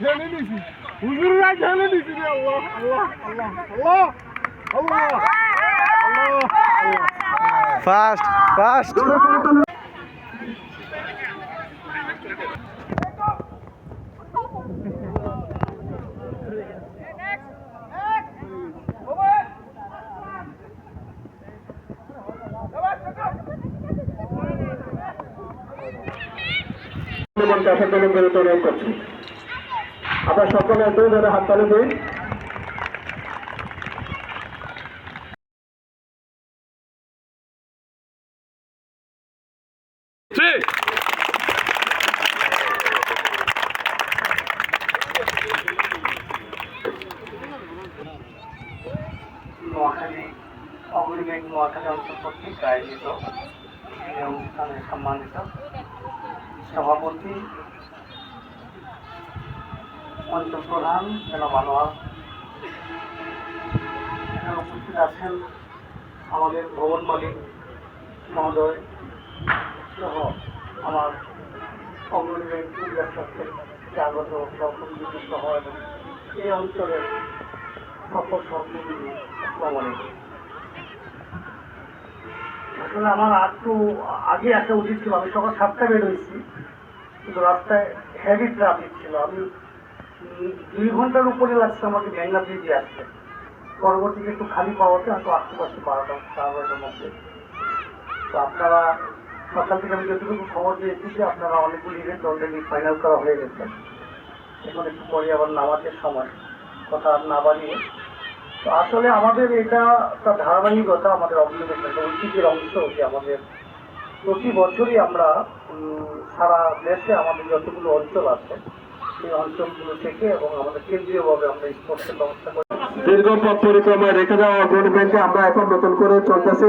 ঠেলে দিছি। হুজুর রায় ঠেলে দিছি রে আল্লাহ আল্লাহ আল্লাহ আল্লাহ আল্লাহ আল্লাহ আল্লাহ ফাস্ট ফাস্ট আসার জন্য বিরত করছি। আপনার সকলে একটু ধরে হাত তালি দিন। নোয়াখালী অগ্রিমেক নোয়াখালী অঞ্চল কর্তৃক আয়োজিত এই অনুষ্ঠানে সম্মানিত সভাপতি অঞ্চল প্রধান জনাব আনোয়ার এখানে উপস্থিত আছেন আমাদের ভবন মালিক মহোদয়, সহ আমার অগ্রণী সাথে আগত সহযোগী সহ এবং এই অঞ্চলের সকল আসসালামু আলাইকুম। আসলে আমার একটু আগে আসা উচিত ছিল, আমি সকাল সাতটা বের হয়েছি, কিন্তু রাস্তায় হেভি ট্রাফিক ছিল। আমি দুই ঘণ্টার উপরে লাগছে আমাকে মেঘনা ব্রিজে আসতে। পরবর্তীতে একটু খালি পাওয়াতে হয়তো আসতে পারছি বারোটা বারোটার মধ্যে। তো আপনারা সকাল থেকে আমি যতটুকু খবর পেয়েছি যে আপনারা অনেকগুলি ইভেন্ট অলরেডি ফাইনাল করা হয়ে গেছে। এখন একটু পরে আবার নামাজের সময়, কথা না বাড়িয়ে। তো আসলে আমাদের এটা একটা ধারাবাহিকতা, আমাদের একটা ঐতিহ্যের অংশ যে আমাদের প্রতি বছরই আমরা সারা দেশে আমাদের যতগুলো অঞ্চল আছে দীর্ঘ পথ পরিক্রমায় রেখে অগ্রণী ব্যাংকে আমরা এখন নতুন করে চলতেছি।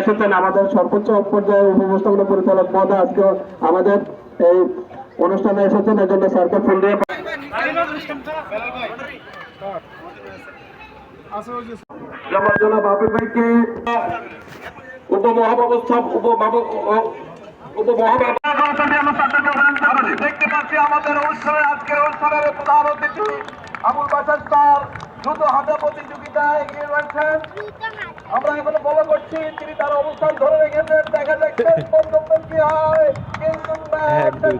এসেছেন, আমাদের সর্বোচ্চ পর্যায়ে উপস্থাপনা পরিচালক আজকে আমাদের এই অনুষ্ঠানে এসেছেন এজন্য স্যারকে ফোন দিয়ে উপমহাব্যবস্থা দেখতে পাচ্ছি আমাদের অনুষ্ঠানে আজকের অনুষ্ঠানের প্রধান অতিথি আবুল বাসার স্যার হাতে প্রতিযোগিতায় এগিয়ে রয়েছেন আমরা করছি তিনি অবস্থান ধরে রেখেছেন দেখা যাক শেষ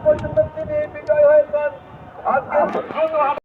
পর্যন্ত তিনি বিজয় হয়েছেন আজকে